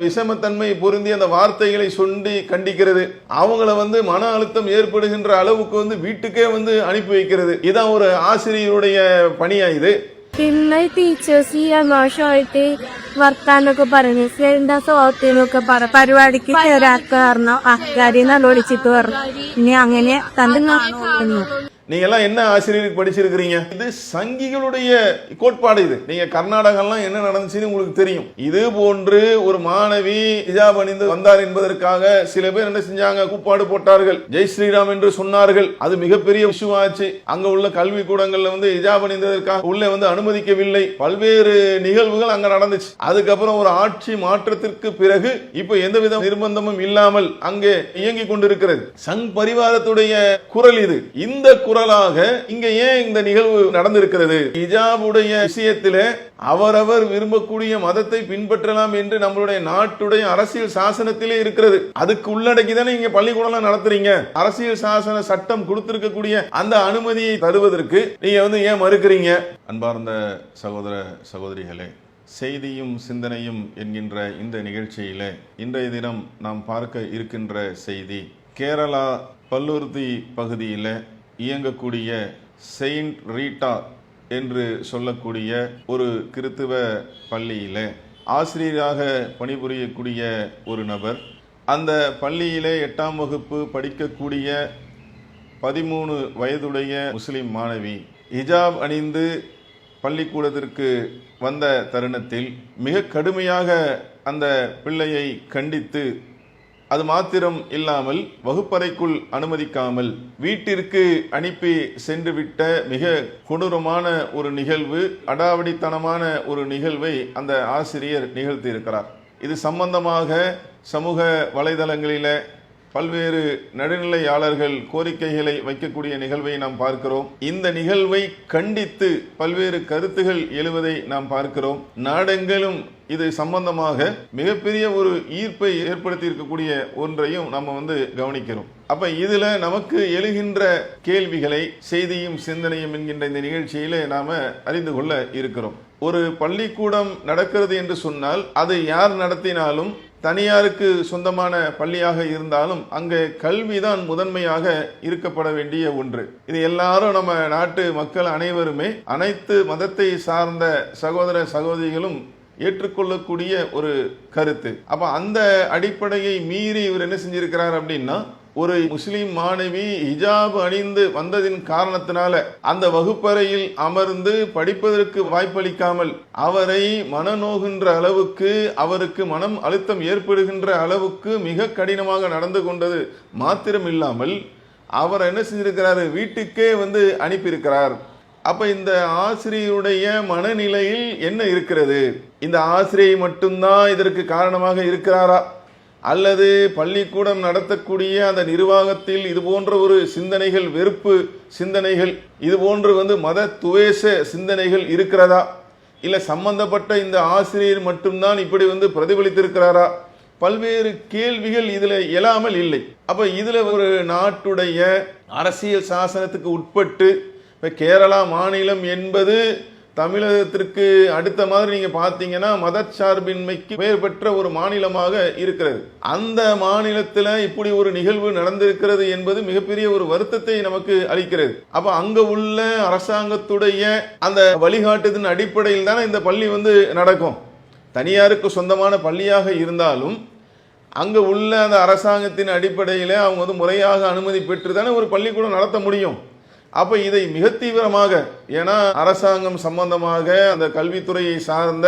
விஷமத்தன்மை பொருந்தி அந்த வார்த்தைகளை சொல்லி கண்டிக்கிறது அவங்கள வந்து மன அழுத்தம் ஏற்படுகின்ற அளவுக்கு வந்து வீட்டுக்கே வந்து அனுப்பி வைக்கிறது இதான் ஒரு ஆசிரியருடைய പണിയാ ഇത് പിന്നെ ടീച്ചേഴ്സ് ഈ മോശമായിട്ട് വർത്താനൊക്കെ പറഞ്ഞു എന്താ സ്വഭാവത്തിനൊക്കെ പറ പരിപാടിക്ക് ചേരാത്ത കാരണം ആൾക്കാരി നല്ല വിളിച്ചിട്ട് പറഞ്ഞു ഇനി അങ്ങനെ തന്റെ நீங்க எல்லாம் என்ன ஆசிரியருக்கு படிச்சிருக்கிறீங்க? இது சங்கிகளுடைய கோட்பாடு இது. நீங்கள் கர்நாடகம்லாம் என்ன நடந்துச்சுன்னு உங்களுக்கு தெரியும். இது போன்று ஒரு மாணவி ஹிஜாப் அணிந்து வந்தார் என்பதற்காக சில பேர் என்ன செஞ்சாங்க? கூப்பாடு போட்டார்கள். ஜெய் ஸ்ரீராம் என்று சொன்னார்கள். அது மிகப்பெரிய இஷ்யூ ஆச்சு. அங்க உள்ள கல்வி கூடங்கள்ல வந்து ஹிஜாப் அணிந்ததற்காக உள்ளே வந்து அனுமதிக்கவில்லை. பல்வேறு நிகழ்வுகள் அங்க நடந்துச்சு. அதுக்கப்புறம் ஒரு ஆட்சி மாற்றத்திற்கு பிறகு இப்போ எந்தவித நிர்பந்தமும் இல்லாமல் அங்கே இயங்கிக் கொண்டிருக்கிறது. சங் பரிவாரத்துடைய குரல் இது. இந்த குரல் குரலாக இங்க ஏன் இந்த நிகழ்வு நடந்திருக்கிறது? ஹிஜாபுடைய விஷயத்திலே அவரவர் விரும்பக்கூடிய மதத்தை பின்பற்றலாம் என்று நம்மளுடைய நாட்டுடைய அரசியல் சாசனத்திலே இருக்கிறது. அதுக்கு உள்ளடக்கி தானே இங்க பள்ளிக்கூடம் நடத்துறீங்க? அரசியல் சாசன சட்டம் கொடுத்திருக்கக்கூடிய அந்த அனுமதியை தருவதற்கு நீங்க வந்து ஏன் மறுக்கிறீங்க? அன்பார்ந்த சகோதர சகோதரிகளே செய்தியும் சிந்தனையும் என்கின்ற இந்த நிகழ்ச்சியில இன்றைய தினம் நாம் பார்க்க இருக்கின்ற செய்தி கேரளா பல்லுறுதி பகுதியில் இயங்கக்கூடிய செயின்ட் ரீட்டா என்று சொல்லக்கூடிய ஒரு கிறித்துவ பள்ளியில் ஆசிரியராக பணிபுரியக்கூடிய ஒரு நபர். அந்த பள்ளியிலே எட்டாம் வகுப்பு படிக்கக்கூடிய பதிமூணு வயதுடைய முஸ்லிம் மாணவி ஹிஜாப் அணிந்து பள்ளிக்கூடத்திற்கு வந்த தருணத்தில் மிக கடுமையாக அந்த பிள்ளையை கண்டித்து அது மாத்திரம் இல்லாமல் வகுப்பறைக்குள் அனுமதிக்காமல் வீட்டிற்கு அனுப்பி சென்றுவிட்ட மிக கொடூரமான ஒரு நிகழ்வு அடாவடித்தனமான ஒரு நிகழ்வை அந்த ஆசிரியர் நிகழ்த்தியிருக்கிறார். இது சம்பந்தமாக சமூக வலைதளங்களில பல்வேறு நடுநிலையாளர்கள் கோரிக்கைகளை வைக்கக்கூடிய நிகழ்வை நாம் பார்க்கிறோம். இந்த நிகழ்வை கண்டித்து பல்வேறு கருத்துகள் எழுவதை நாம் பார்க்கிறோம். நாடெங்கிலும் இது சம்பந்தமாக மிகப்பெரிய ஒரு ஈர்ப்பை ஏற்படுத்தி இருக்கக்கூடிய ஒன்றையும் நம்ம வந்து கவனிக்கிறோம். அப்ப இதுல நமக்கு எழுகின்ற கேள்விகளை செய்தியும் சிந்தனையும் என்கின்ற இந்த நிகழ்ச்சியில நாம அறிந்து கொள்ள இருக்கிறோம். ஒரு பள்ளிக்கூடம் நடக்கிறது என்று சொன்னால் அது யார் நடத்தினாலும் தனியாருக்கு சொந்தமான பள்ளியாக இருந்தாலும் அங்கே கல்விதான் முதன்மையாக இருக்கப்பட வேண்டிய ஒன்று. இது எல்லாரும் நம்ம நாட்டு மக்கள் அனைவருமே அனைத்து மதத்தை சார்ந்த சகோதர சகோதரிகளும் ஏற்றுக்கொள்ளக்கூடிய ஒரு கருத்து. அப்ப அந்த அடிப்படையை மீறி இவர் என்ன செஞ்சிருக்கிறார் அப்படின்னா ஒரு முஸ்லீம் மாணவி ஹிஜாப் அணிந்து வந்ததின் காரணத்தினால அந்த வகுப்பறையில் அமர்ந்து படிப்பதற்கு வாய்ப்பளிக்காமல் அவரை மனநோகின்ற அளவுக்கு அவருக்கு மனம் அழுத்தம் ஏற்படுகின்ற அளவுக்கு மிக கடினமாக நடந்து கொண்டது மாத்திரம் இல்லாமல் அவர் என்ன செஞ்சிருக்கிறாரு வீட்டுக்கே வந்து அனுப்பியிருக்கிறார். அப்ப இந்த ஆசிரியருடைய மனநிலையில் என்ன இருக்கிறது? இந்த ஆசிரியை மட்டும்தான் இதற்கு காரணமாக இருக்கிறாரா? அல்லது பள்ளிக்கூடம் நடத்தக்கூடிய அந்த நிர்வாகத்தில் இது போன்ற ஒரு சிந்தனைகள் வெறுப்பு சிந்தனைகள் இது போன்று வந்து மத துவேஷ சிந்தனைகள் இருக்கிறதா? இல்லை சம்பந்தப்பட்ட இந்த ஆசிரியர் மட்டும்தான் இப்படி வந்து பிரதிபலித்திருக்கிறாரா? பல்வேறு கேள்விகள் இதில் இயலாமல் இல்லை. அப்போ இதில் ஒரு நாட்டுடைய அரசியல் சாசனத்துக்கு உட்பட்டு இப்போ கேரளா மாநிலம் என்பது தமிழகத்திற்கு அடுத்த மாதிரி நீங்க பார்த்தீங்கன்னா மதச்சார்பின்மைக்கு பெயர் பெற்ற ஒரு மாநிலமாக இருக்கிறது. அந்த மாநிலத்தில் இப்படி ஒரு நிகழ்வு நடந்திருக்கிறது என்பது மிகப்பெரிய ஒரு வருத்தத்தை நமக்கு அளிக்கிறது. அப்ப அங்க உள்ள அரசாங்கத்துடைய அந்த வழிகாட்டுதின் அடிப்படையில் தானே இந்த பள்ளி வந்து நடக்கும். தனியாருக்கு சொந்தமான பள்ளியாக இருந்தாலும் அங்க உள்ள அந்த அரசாங்கத்தின் அடிப்படையில் அவங்க வந்து முறையாக அனுமதி பெற்று தானே ஒரு பள்ளிக்கூடம் நடத்த முடியும். அப்ப இதை மிக தீவிரமாக ஏன்னா அரசாங்கம் சம்பந்தமாக அந்த கல்வித்துறையை சார்ந்த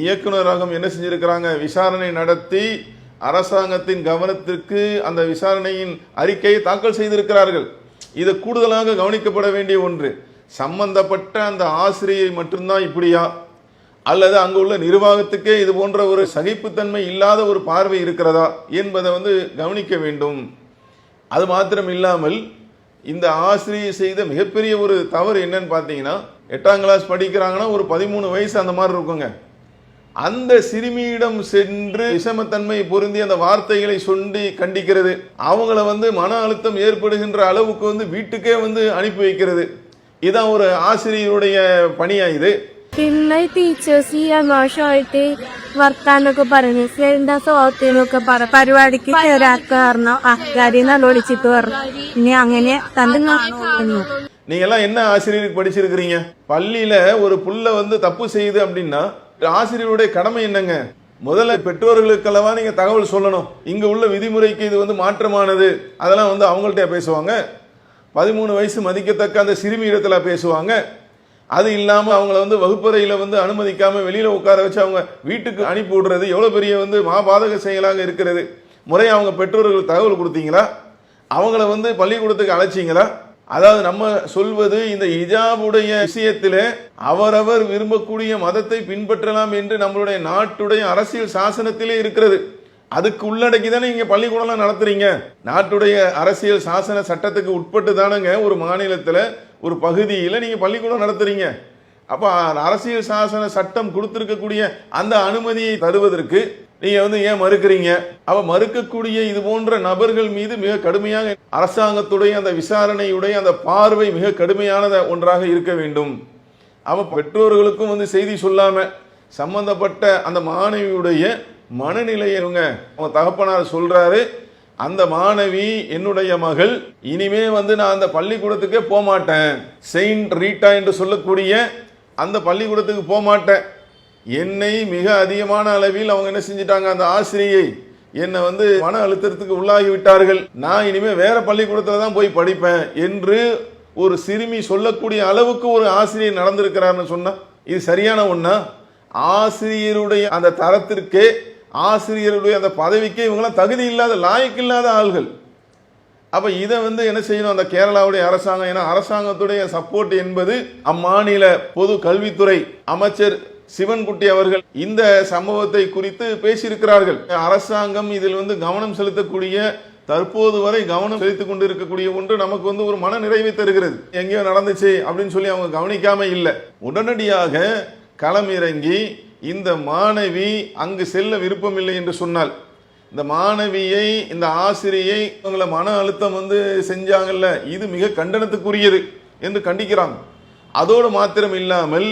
இயக்குநரகம் என்ன செஞ்சிருக்கிறாங்க? விசாரணை நடத்தி அரசாங்கத்தின் கவனத்திற்கு அந்த விசாரணையின் அறிக்கையை தாக்கல் செய்திருக்கிறார்கள். இது கூடுதலாக கவனிக்கப்பட வேண்டிய ஒன்று சம்பந்தப்பட்ட அந்த ஆசிரியை மட்டும்தான் இப்படியா? அல்லது அங்கு உள்ள நிர்வாகத்துக்கே இது போன்ற ஒரு சகிப்புத்தன்மை இல்லாத ஒரு பார்வை இருக்கிறதா என்பதை வந்து கவனிக்க வேண்டும். அது மாத்திரம் இல்லாமல் இந்த ஆசிரியர் செய்த மிகப்பெரிய ஒரு தவறு என்னன்னு பார்த்தீங்கன்னா எட்டாம் கிளாஸ் படிக்கிறாங்கன்னா ஒரு பதிமூணு வயசு அந்த மாதிரி இருக்குங்க. அந்த சிறுமியிடம் சென்று விஷமத்தன்மை பொருந்தி அந்த வார்த்தைகளை சொல்லி கண்டிக்கிறது. அவங்கள வந்து மன அழுத்தம் ஏற்படுகின்ற அளவுக்கு வந்து வீட்டுக்கே வந்து அனுப்பி வைக்கிறது. இதான் ஒரு ஆசிரியருடைய பணியாக இது. പിന്നെ ടീച്ചേഴ്സ് ഈ മോശമായിട്ട് വർത്താനൊക്കെ പറഞ്ഞു എന്താ സ്വഭാവത്തിനൊക്കെ പറ പരിപാടിക്ക് ചേരാത്ത കാരണം ആൾക്കാരെ നല്ല വിളിച്ചിട്ട് പറഞ്ഞു ഇനി അങ്ങനെ തന്റെ കാണുന്നു நீங்க எல்லாம் என்ன ஆசிரியருக்கு படிச்சிருக்கிறீங்க பள்ளியில ஒரு புள்ள வந்து தப்பு செய்யுது அப்படின்னா ஆசிரியருடைய கடமை என்னங்க முதல்ல பெற்றோர்களுக்கெல்லவா நீங்க தகவல் சொல்லணும் இங்க உள்ள விதிமுறைக்கு இது வந்து மாற்றமானது அதெல்லாம் வந்து அவங்கள்ட்ட பேசுவாங்க பதிமூணு வயசு மதிக்கத்தக்க அந்த சிறுமி இடத்துல பேசுவாங்க அது இல்லாமல் அவங்கள வந்து வகுப்பறையில் வந்து அனுமதிக்காமல் வெளியில் உட்கார வச்சு அவங்க வீட்டுக்கு அனுப்பி விடுறது எவ்வளோ பெரிய வந்து மாபாதக செயலாக இருக்கிறது. முறை அவங்க பெற்றோர்கள் தகவல் கொடுத்தீங்களா? அவங்கள வந்து பள்ளிக்கூடத்துக்கு அழைச்சிங்களா? அதாவது நம்ம சொல்வது இந்த இஜாபுடைய விஷயத்திலே அவரவர் விரும்பக்கூடிய மதத்தை பின்பற்றலாம் என்று நம்மளுடைய நாட்டுடைய அரசியல் சாசனத்திலே இருக்கிறது. அதுக்கு உள்ளடக்கி தானே இங்கே பள்ளிக்கூடம்லாம் நடத்துறீங்க? நாட்டுடைய அரசியல் சாசன சட்டத்துக்கு உட்பட்டு தானேங்க ஒரு மாநிலத்தில் ஒரு பகுதியில் நீங்கள் பள்ளிக்கூடம் நடத்துறீங்க. அப்போ அரசியல் சாசன சட்டம் கொடுத்துருக்கக்கூடிய அந்த அனுமதியை தருவதற்கு நீங்கள் வந்து ஏன் மறுக்கிறீங்க? அப்போ மறுக்கக்கூடிய இது போன்ற நபர்கள் மீது மிக கடுமையாக அரசாங்கத்துடைய அந்த விசாரணையுடைய அந்த பார்வை மிக கடுமையானத ஒன்றாக இருக்க வேண்டும். அவன் பெற்றோர்களுக்கும் வந்து செய்தி சொல்லாமல் சம்பந்தப்பட்ட அந்த மாணவியுடைய மனநிலை இருங்க அவங்க தகப்பனார் சொல்றாரு. அந்த மாணவி என்னுடைய மகள் இனிமே வந்து நான் அந்த பள்ளிக்கூடத்துக்கே போக மாட்டேன் செயின்ட் ரீட்டா என்று சொல்லக்கூடிய அந்த பள்ளிக்கூடத்துக்கு போகமாட்டேன் என்னை மிக அதிகமான அளவில் அவங்க என்ன செஞ்சிட்டாங்க அந்த ஆசிரியை என்னை வந்து மன அழுத்தத்துக்கு உள்ளாகி விட்டார்கள். நான் இனிமே வேற பள்ளிக்கூடத்தில் தான் போய் படிப்பேன் என்று ஒரு சிறுமி சொல்லக்கூடிய அளவுக்கு ஒரு ஆசிரியர் நடந்திருக்கிறார்னு சொன்னா இது சரியான ஒன்றா ஆசிரியருடைய அந்த தரத்திற்கே ஆசிரியருடைய அந்த பதவிக்கே இவங்களாம் தகுதி இல்லாத லாய்க்கு இல்லாத ஆள்கள். அப்போ இதை வந்து என்ன செய்யணும்? அந்த கேரளாவுடைய அரசாங்கம் ஏன்னா அரசாங்கத்துடைய சப்போர்ட் என்பது அம்மாநில பொது கல்வித்துறை அமைச்சர் சிவன்குட்டி அவர்கள் இந்த சம்பவத்தை குறித்து பேசியிருக்கிறார்கள். அரசாங்கம் இதில் வந்து கவனம் செலுத்தக்கூடிய தற்போது வரை கவனம் செலுத்திக் கொண்டிருக்கக்கூடிய ஒன்று நமக்கு வந்து ஒரு மன நிறைவை தருகிறது. எங்கேயோ நடந்துச்சு அப்படின்னு சொல்லி அவங்க கவனிக்காம இல்லை. உடனடியாக களமிறங்கி இந்த மாணவி அங்கு செல்ல விருப்பமில்லை என்று சொன்னால் இந்த மாணவியை இந்த ஆசிரியை இவங்களை மன அழுத்தம் வந்து செஞ்சாங்கல்ல இது மிக கண்டனத்துக்குரியது என்று கண்டிக்கிறாங்க. அதோடு மாத்திரம் இல்லாமல்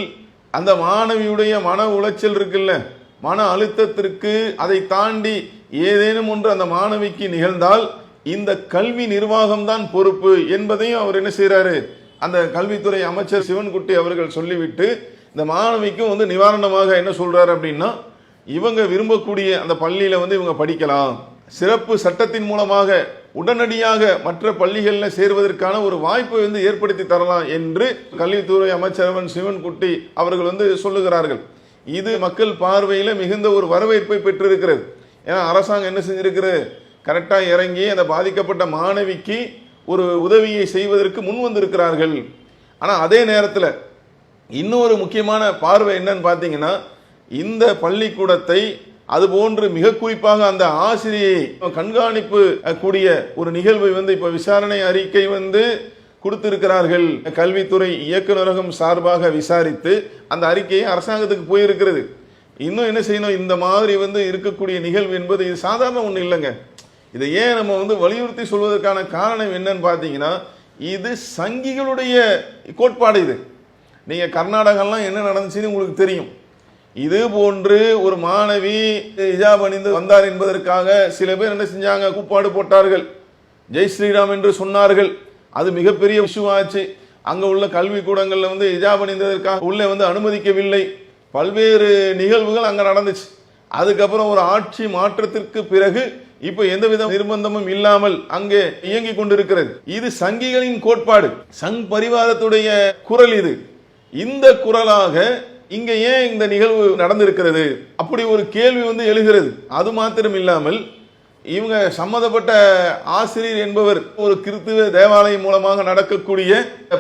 அந்த மாணவியுடைய மன உளைச்சல் இருக்குல்ல மன அழுத்தத்திற்கு அதை தாண்டி ஏதேனும் ஒன்று அந்த மாணவிக்கு நிகழ்ந்தால் இந்த கல்வி நிர்வாகம் தான் பொறுப்பு என்பதையும் அவர் என்ன செய்கிறாரு அந்த கல்வித்துறை அமைச்சர் சிவன்குட்டி அவர்கள் சொல்லிவிட்டு இந்த மாணவிக்கும் வந்து நிவாரணமாக என்ன சொல்கிறாரு அப்படின்னா இவங்க விரும்பக்கூடிய அந்த பள்ளியில் வந்து இவங்க படிக்கலாம். சிறப்பு சட்டத்தின் மூலமாக உடனடியாக மற்ற பள்ளிகளில் சேர்வதற்கான ஒரு வாய்ப்பை வந்து ஏற்படுத்தி தரலாம் என்று கல்வித்துறை அமைச்சரவன் சிவன்குட்டி அவர்கள் வந்து சொல்லுகிறார்கள். இது மக்கள் பார்வையில் மிகுந்த ஒரு வரவேற்பை பெற்றிருக்கிறது. ஏன்னா அரசாங்கம் என்ன செஞ்சிருக்கிறது? கரெக்டாக இறங்கி அந்த பாதிக்கப்பட்ட மாணவிக்கு ஒரு உதவியை செய்வதற்கு முன் வந்திருக்கிறார்கள். ஆனால் அதே நேரத்தில் இன்னொரு முக்கியமான பார்வை என்னன்னு பார்த்தீங்கன்னா இந்த பள்ளிக்கூடத்தை அதுபோன்று மிக குறிப்பாக அந்த ஆசிரியை கண்காணிப்பு கூடிய ஒரு நிகழ்வை வந்து இப்போ விசாரணை அறிக்கை வந்து கொடுத்திருக்கிறார்கள். கல்வித்துறை இயக்குநரகம் சார்பாக விசாரித்து அந்த அறிக்கையை அரசாங்கத்துக்கு போயிருக்கிறது. இன்னும் என்ன செய்யணும்? இந்த மாதிரி வந்து இருக்கக்கூடிய நிகழ்வு என்பது இது சாதாரண ஒன்றும் இல்லைங்க. இதை ஏன் நம்ம வந்து வலியுறுத்தி சொல்வதற்கான காரணம் என்னன்னு பார்த்தீங்கன்னா இது சங்கிகளுடைய கோட்பாடு இது. நீங்கள் கர்நாடகாலாம் என்ன நடந்துச்சுன்னு உங்களுக்கு தெரியும். இது போன்று ஒரு மாணவி ஹிஜாப் அணிந்து வந்தார் என்பதற்காக சில பேர் என்ன செஞ்சாங்க? கூப்பாடு போட்டார்கள். ஜெய் ஸ்ரீராம் என்று சொன்னார்கள். அது மிகப்பெரிய விஷயமாச்சு அங்கே உள்ள கல்விக்கூடங்களில் வந்து ஹிஜாப் அணிந்ததற்காக உள்ளே வந்து அனுமதிக்கவில்லை. பல்வேறு நிகழ்வுகள் அங்கே நடந்துச்சு. அதுக்கப்புறம் ஒரு ஆட்சி மாற்றத்திற்கு பிறகு இப்போ எந்தவித நிர்பந்தமும் இல்லாமல் அங்கே இயங்கிக் கொண்டிருக்கிறது. இது சங்கிகளின் கோட்பாடு. சங் பரிவாரத்துடைய குரல் இது. இந்த குரலாக இங்கே ஏன் இந்த நிகழ்வு நடந்திருக்கிறது? அப்படி ஒரு கேள்வி வந்து எழுகிறது. அது மாத்திரம் இல்லாமல் இவங்க சம்மந்தப்பட்ட ஆசிரியர் என்பவர் ஒரு கிறித்துவ தேவாலயம் மூலமாக நடக்கக்கூடிய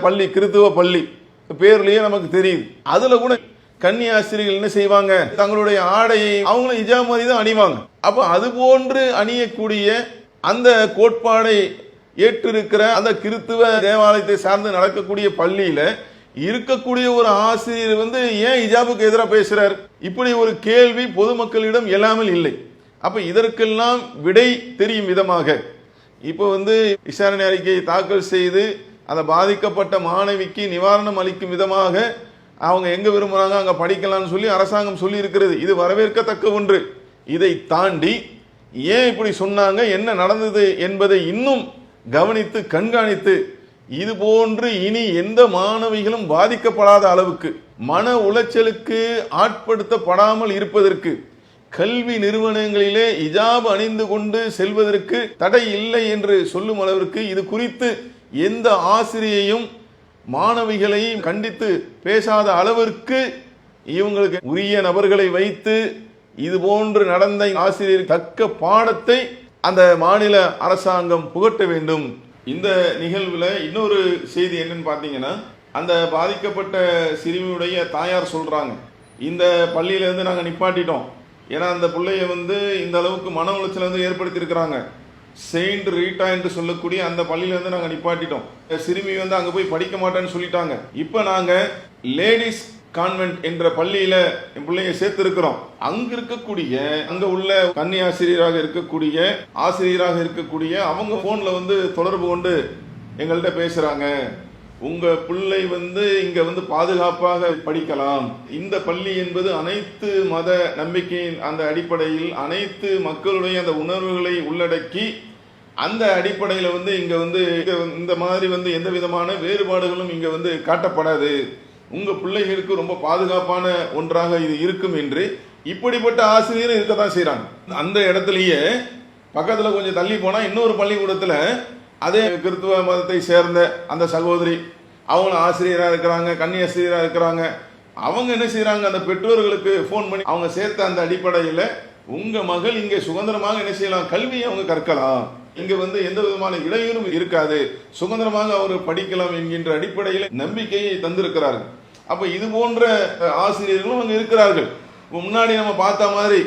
பள்ளி கிறித்துவ பள்ளி. பேர்லயே நமக்கு தெரியுது. அதுல கூட கன்னி ஆசிரியர்கள் என்ன செய்வாங்க? தங்களுடைய ஆடையை அவங்களும் இஜா மாதிரி தான் அணிவாங்க. அப்போ அது போன்று அணியக்கூடிய அந்த கோட்பாடை ஏற்றிருக்கிற அந்த கிறித்துவ தேவாலயத்தை சார்ந்து நடக்கக்கூடிய பள்ளியில இருக்கக்கூடிய ஒரு ஆசிரியர் வந்து ஏன் இஜாபுக்கு எதிராக பேசுறார்? இப்படி ஒரு கேள்வி பொதுமக்களிடம் இல்லாமல் இல்லை. அப்ப இதற்கெல்லாம் விடை தெரியும் விதமாக. இப்போ வந்து விசாரணை அறிக்கையை தாக்கல் செய்து அதை பாதிக்கப்பட்ட மாணவிக்கு நிவாரணம் அளிக்கும் விதமாக அவங்க எங்க விரும்புறாங்க அங்க படிக்கலாம்னு சொல்லி அரசாங்கம் சொல்லி இருக்கிறது இது வரவேற்கத்தக்க ஒன்று. இதை தாண்டி ஏன் இப்படி சொன்னாங்க? என்ன நடந்தது என்பதை இன்னும் கவனித்து கண்காணித்து இது போன்று இனி எந்த மாணவிகளும் பாதிக்கப்படாத அளவுக்கு மன உளைச்சலுக்கு ஆட்படுத்தப்படாமல் இருப்பதற்கு கல்வி நிறுவனங்களிலே இஜாப் அணிந்து கொண்டு செல்வதற்கு தடை இல்லை என்று சொல்லும் அளவிற்கு இது குறித்து எந்த ஆசிரியையும் மாணவிகளையும் கண்டித்து பேசாத அளவிற்கு இவங்களுக்கு உரிய நபர்களை வைத்து இது போன்று நடந்த ஆசிரியர் தக்க பாடத்தை அந்த மாநில அரசாங்கம் புகட்ட வேண்டும். இந்த நிகழ்வில் இன்னொரு செய்தி என்னன்னு பார்த்தீங்கன்னா அந்த பாதிக்கப்பட்ட சிறுமியுடைய தாயார் சொல்கிறாங்க இந்த பள்ளியிலேருந்து நாங்கள் நிப்பாட்டிட்டோம். ஏன்னா அந்த பிள்ளைய வந்து இந்த அளவுக்கு மன உளைச்சல் வந்து ஏற்படுத்தியிருக்கிறாங்க. செயின்ட் ரீட்டா என்று சொல்லக்கூடிய அந்த பள்ளியில வந்து நாங்கள் நிப்பாட்டிட்டோம். சிறுமி வந்து அங்கே போய் படிக்க மாட்டேன்னு சொல்லிட்டாங்க. இப்போ நாங்கள் லேடிஸ் கான்வென்ட் என்ற பள்ளியில என் பிள்ளைய சேர்த்திருக்கிறோம். அங்க இருக்கக்கூடிய அங்க உள்ள கன்னி ஆசிரியராக இருக்கக்கூடிய ஆசிரியராக இருக்கக்கூடிய அவங்க போன்ல வந்து தொடர்பு கொண்டு எங்கள்கிட்ட பேசுறாங்க. உங்க பிள்ளை வந்து இங்க வந்து பாதுகாப்பாக படிக்கலாம். இந்த பள்ளி என்பது அனைத்து மத நம்பிக்கையின் அந்த அடிப்படையில் அனைத்து மக்களுடைய அந்த உணர்வுகளை உள்ளடக்கி அந்த அடிப்படையில் வந்து இங்க வந்து இந்த மாதிரி வந்து எந்த விதமான வேறுபாடுகளும் இங்க வந்து காட்டப்படாது. உங்கள் பிள்ளைகளுக்கு ரொம்ப பாதுகாப்பான ஒன்றாக இது இருக்கும் என்று இப்படிப்பட்ட ஆசிரியரும் இருக்க தான் செய்கிறாங்க அந்த இடத்துலயே பக்கத்தில் கொஞ்சம் தள்ளி போனால் இன்னொரு பள்ளிக்கூடத்தில் அதே கிறித்துவ மதத்தை சேர்ந்த அந்த சகோதரி அவங்களும் ஆசிரியராக இருக்கிறாங்க கன்னி ஆசிரியராக இருக்கிறாங்க. அவங்க என்ன செய்கிறாங்க அந்த பெற்றோர்களுக்கு ஃபோன் பண்ணி அவங்க சேர்த்த அந்த அடிப்படையில் உங்கள் மகள் இங்கே சுதந்திரமாக என்ன செய்யலாம்? கல்வியை அவங்க கற்கலாம். இங்க வந்து எந்த விதமான இடையூறும் இருக்காது. சுதந்திரமாக அவர் படிக்கலாம் என்கின்ற அடிப்படையில் நம்பிக்கையை தந்திருக்கிறார்கள். அப்ப இது போன்ற ஆசிரியர்களும் அங்கே இருக்கிறார்கள். முன்னாடி நம்ம பார்த்த மாதிரி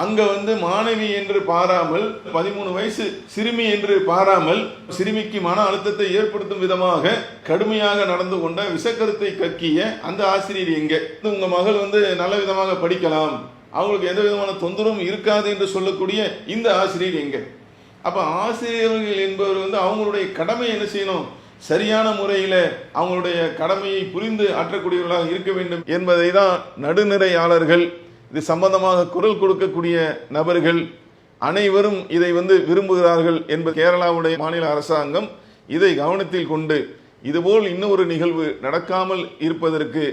அங்க வந்து மாணவி என்று பாராமல் பதிமூணு வயசு சிறுமி என்று பாராமல் சிறுமிக்கு மன அழுத்தத்தை ஏற்படுத்தும் விதமாக கடுமையாக நடந்து கொண்ட விசக்கருத்தை கக்கிய அந்த ஆசிரியர் எங்க உங்க மகள் வந்து நல்ல விதமாக படிக்கலாம். அவங்களுக்கு எந்த விதமான தொந்தரவும் இருக்காது என்று சொல்லக்கூடிய இந்த ஆசிரியர் எங்க அப்போ ஆசிரியர்கள் என்பவர் வந்து அவங்களுடைய கடமை என்ன செய்யணும்? சரியான முறையில் அவங்களுடைய கடமையை புரிந்து ஆற்றக்கூடியவர்களாக இருக்க வேண்டும் என்பதை தான் நடுநிறையாளர்கள் இது சம்பந்தமாக குரல் கொடுக்கக்கூடிய நபர்கள் அனைவரும் இதை வந்து விரும்புகிறார்கள் என்பது கேரளாவுடைய மாநில அரசாங்கம் இதை கவனத்தில் கொண்டு இதுபோல் இன்னொரு நிகழ்வு நடக்காமல் இருப்பதற்கு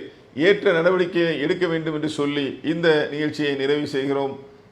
ஏற்ற நடவடிக்கையை எடுக்க வேண்டும் என்று சொல்லி இந்த நிகழ்ச்சியை நிறைவு செய்கிறோம்.